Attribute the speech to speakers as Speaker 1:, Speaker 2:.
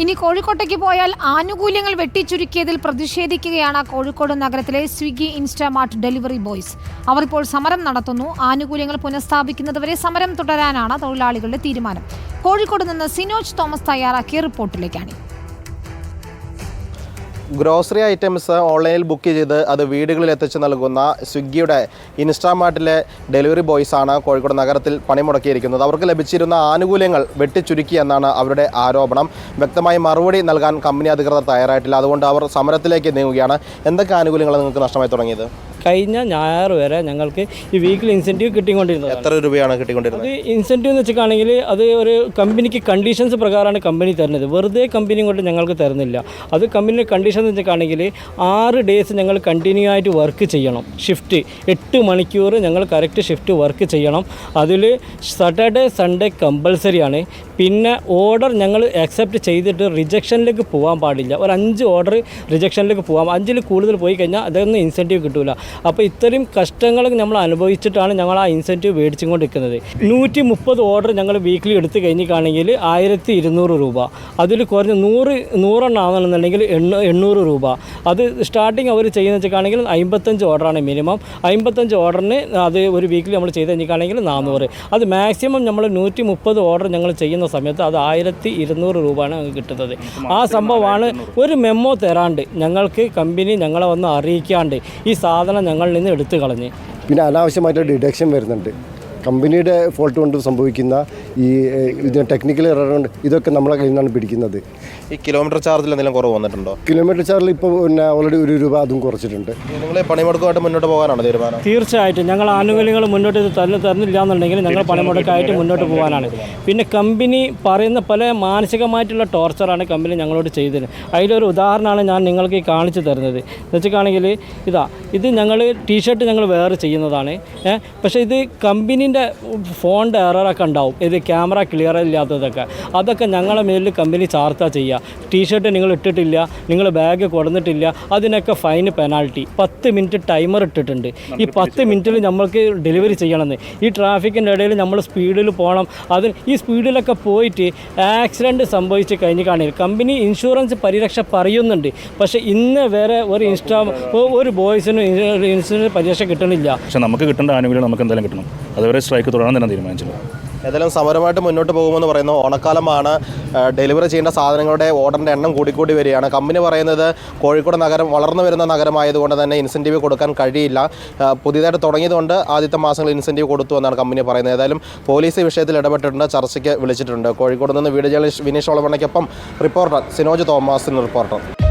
Speaker 1: ഇനി കോഴിക്കോട്ടേക്ക് പോയാൽ ആനുകൂല്യങ്ങൾ വെട്ടിച്ചുരുക്കിയതിൽ പ്രതിഷേധിക്കുകയാണ് കോഴിക്കോട് നഗരത്തിലെ സ്വിഗ്ഗി ഇൻസ്റ്റാമാർട്ട് ഡെലിവറി ബോയ്സ്. അവർ ഇപ്പോൾ സമരം നടത്തുന്നു. ആനുകൂല്യങ്ങൾ പുനഃസ്ഥാപിക്കുന്നതുവരെ സമരം തുടരാനാണ് തൊഴിലാളികളുടെ തീരുമാനം. കോഴിക്കോട് നിന്ന് സിനോജ് തോമസ് തയ്യാറാക്കിയ റിപ്പോർട്ടിലേക്കാണ്.
Speaker 2: ഗ്രോസറി ഐറ്റംസ് ഓൺലൈനിൽ ബുക്ക് ചെയ്ത് അത് വീടുകളിൽ എത്തിച്ച് നൽകുന്ന സ്വിഗ്ഗിയുടെ ഇൻസ്റ്റാമാർട്ടിലെ ഡെലിവറി ബോയ്സ് ആണ് കോഴിക്കോട് നഗരത്തിൽ പണിമുടക്കിയിരിക്കുന്നത്. അവർക്ക് ലഭിച്ചിരുന്ന ആനുകൂല്യങ്ങൾ വെട്ടിച്ചുരുക്കി എന്നാണ് അവരുടെ ആരോപണം. വ്യക്തമായി മറുപടി നൽകാൻ കമ്പനി അധികൃതർ തയ്യാറായിട്ടില്ല. അതുകൊണ്ട് അവർ സമരത്തിലേക്ക് നീങ്ങുകയാണ്. എന്തൊക്കെ ആനുകൂല്യങ്ങളാണ് നിങ്ങൾക്ക് നഷ്ടമായി തുടങ്ങിയത്?
Speaker 3: കഴിഞ്ഞ ഞായർ വരെ ഞങ്ങൾക്ക് ഈ വീക്കിലി ഇൻസെന്റീവ് കിട്ടിക്കൊണ്ടിരുന്നത്
Speaker 2: എത്ര രൂപയാണ് കിട്ടിക്കൊണ്ടിരുന്നത്?
Speaker 3: അത് ഇൻസെന്റീവ് എന്ന് വെച്ചിട്ടാണെങ്കിൽ അത് ഒരു കമ്പനിക്ക് കണ്ടീഷൻസ് പ്രകാരമാണ് കമ്പനി തരുന്നത്. വെറുതെ കമ്പനി കൊണ്ട് ഞങ്ങൾക്ക് തരുന്നില്ല. അത് കമ്പനിയുടെ കണ്ടീഷൻ എന്ന് വെച്ചിട്ടാണെങ്കിൽ ആറ് ഡേയ്സ് ഞങ്ങൾ കണ്ടിന്യൂ ആയിട്ട് വർക്ക് ചെയ്യണം. ഷിഫ്റ്റ് എട്ട് മണിക്കൂർ ഞങ്ങൾ കറക്റ്റ് ഷിഫ്റ്റ് വർക്ക് ചെയ്യണം. അതിൽ സാറ്റർഡേ സൺഡേ കമ്പൽസറി ആണ്. പിന്നെ ഓർഡർ ഞങ്ങൾ അക്സെപ്റ്റ് ചെയ്തിട്ട് റിജക്ഷനിലേക്ക് പോകാൻ പാടില്ല. ഒരു അഞ്ച് ഓർഡർ റിജക്ഷനിലേക്ക് പോകാം അഞ്ചിൽ കൂടുതൽ പോയി കഴിഞ്ഞാൽ അതൊന്നും ഇൻസെന്റീവ് കിട്ടില്ല അപ്പോൾ ഇത്രയും കഷ്ടങ്ങൾ നമ്മൾ അനുഭവിച്ചിട്ടാണ് ഞങ്ങൾ ആ ഇൻസെന്റീവ് മേടിച്ചുകൊണ്ടിരിക്കുന്നത്. നൂറ്റി മുപ്പത് ഓർഡർ ഞങ്ങൾ വീക്കിലി എടുത്തു കഴിഞ്ഞിട്ടാണെങ്കിൽ ആയിരത്തി ഇരുന്നൂറ് രൂപ. അതിൽ കുറഞ്ഞ് നൂറ് നൂറെണ്ണാണെന്നുണ്ടെങ്കിൽ എണ്ണ എണ്ണൂറ് രൂപ. അത് സ്റ്റാർട്ടിങ് അവർ ചെയ്യുന്ന വെച്ചാണെങ്കിൽ അമ്പത്തഞ്ച് ഓർഡറാണ് മിനിമം അമ്പത്തഞ്ച് ഓർഡറിന് അത് ഒരു വീക്കിലി നമ്മൾ ചെയ്ത് കഴിഞ്ഞിട്ടാണെങ്കിൽ നാനൂറ് അത് മാക്സിമം നമ്മൾ നൂറ്റി മുപ്പത് ഓർഡർ ഞങ്ങൾ ചെയ്യുന്ന സമയത്ത് അത് ആയിരത്തി ഇരുന്നൂറ് രൂപയാണ് ഞങ്ങൾക്ക് കിട്ടുന്നത്. ആ സംഭവമാണ് ഒരു മെമ്മോ തരാണ്ട് ഞങ്ങൾക്ക് കമ്പനി ഞങ്ങളെ വന്ന് അറിയിക്കാണ്ട് ഈ സാധനം ഞങ്ങളിൽ നിന്ന് എടുത്തു കളഞ്ഞ്.
Speaker 4: പിന്നെ അനാവശ്യമായിട്ട് ഡിഡക്ഷൻ വരുന്നുണ്ട്. കമ്പനിയുടെ ഫോൾട്ട് കൊണ്ട് സംഭവിക്കുന്ന ഈ ഇത് ടെക്നിക്കൽ എറർ കൊണ്ട് ഇതൊക്കെ നമ്മളെ കയ്യിൽ നിന്നാണ് പിടിക്കുന്നത്.
Speaker 2: ഈ കിലോമീറ്റർ ചാർജിൽ എന്തെങ്കിലും കുറവ് വന്നിട്ടുണ്ടോ?
Speaker 4: കിലോമീറ്റർ ചാർജിൽ ഇപ്പോൾ പിന്നെ ഓൾറെഡി ഒരു രൂപ അതും കുറച്ചിട്ടുണ്ട്.
Speaker 2: നിങ്ങൾ പണിമുടക്കുമായിട്ട് മുന്നോട്ട് പോകാനാണ് തീരുമാനം?
Speaker 3: തീർച്ചയായിട്ടും. ഞങ്ങൾ ആനുകൂല്യങ്ങൾ മുന്നോട്ട് ഇത് തരുന്ന തരുന്നില്ല എന്നുണ്ടെങ്കിൽ ഞങ്ങൾ പണിമുടക്കായിട്ട് മുന്നോട്ട് പോകാനാണ്. പിന്നെ കമ്പനി പറയുന്ന പല മാനസികമായിട്ടുള്ള ടോർച്ചറാണ് കമ്പനി ഞങ്ങളോട് ചെയ്തത്. അതിലൊരു ഉദാഹരണമാണ് ഞാൻ നിങ്ങൾക്ക് ഈ കാണിച്ചു തരുന്നത്. എന്ന് വെച്ചിട്ടാണെങ്കിൽ ഇതാ ഇത് ഞങ്ങൾ ടീഷർട്ട് ഞങ്ങൾ വേറെ ചെയ്യുന്നതാണ്. പക്ഷേ ഇത് കമ്പനീന്റെ ഫോണിന്റെ എററൊക്കെ ഉണ്ടാവും. ഇത് ക്യാമറ ക്ലിയർ ഇല്ലാത്തതൊക്കെ. അതൊക്കെ ഞങ്ങളെ മേലിൽ കമ്പനി ചാർത്താ ചെയ്യുക ടീഷർട്ട് നിങ്ങൾ ഇട്ടിട്ടില്ല നിങ്ങൾ ബാഗ് കൊടുന്നിട്ടില്ല അതിനൊക്കെ ഫൈന് പെനാൾട്ടി പത്ത് മിനിറ്റ് ടൈമർ ഇട്ടിട്ടുണ്ട്. ഈ പത്ത് മിനിറ്റിൽ നമ്മൾക്ക് ഡെലിവറി ചെയ്യണമെന്ന്. ഈ ട്രാഫിക്കിന്റെ ഇടയിൽ നമ്മൾ സ്പീഡിൽ പോകണം അത് ഈ സ്പീഡിലൊക്കെ പോയിട്ട് ആക്സിഡന്റ് സംഭവിച്ച് കഴിഞ്ഞ് കാണില്ല കമ്പനി ഇൻഷുറൻസ് പരിരക്ഷ പറയുന്നുണ്ട്. പക്ഷേ ഇന്ന് വേറെ ഒരു ഇൻസ്റ്റാ ഒരു ബോയ്സിനും ഇൻഷുറൻസ് പരിരക്ഷ കിട്ടണില്ല.
Speaker 5: പക്ഷേ നമുക്ക് കിട്ടേണ്ട ആനുകൂല്യം നമുക്ക് എന്തായാലും കിട്ടണം. അതുവരെ സ്ട്രൈക്ക് തുടരാൻ തന്നെ തീരുമാനിച്ചത്
Speaker 2: ഏതായാലും സമരമായിട്ട് മുന്നോട്ട് പോകുമെന്ന് പറയുന്നു ഓണക്കാലമാണ് ഡെലിവറി ചെയ്യേണ്ട സാധനങ്ങളുടെ ഓർഡറിന്റെ എണ്ണം കൂടിക്കൂടി വരികയാണ്. കമ്പനി പറയുന്നത് കോഴിക്കോട് നഗരം വളർന്നു വരുന്ന നഗരമായതുകൊണ്ട് തന്നെ ഇൻസെന്റീവ് കൊടുക്കാൻ കഴിയില്ല. പുതിയതായിട്ട് തുടങ്ങിയതുകൊണ്ട് ആദ്യത്തെ മാസങ്ങളിൽ ഇൻസെന്റീവ് കൊടുത്തു എന്നാണ് കമ്പനി പറയുന്നത്. ഏതായാലും പോലീസ് വിഷയത്തിൽ ഇടപെട്ടിട്ടുണ്ട് ചർച്ചയ്ക്ക് വിളിച്ചിട്ടുണ്ട്. കോഴിക്കോട് നിന്ന് വീഡിയോ ജേർണലിസ്റ്റ് വിനീഷ് ഒളവണ്ണയ്ക്കൊപ്പം റിപ്പോർട്ടർ സിനോജ് തോമസിന് റിപ്പോർട്ടർ.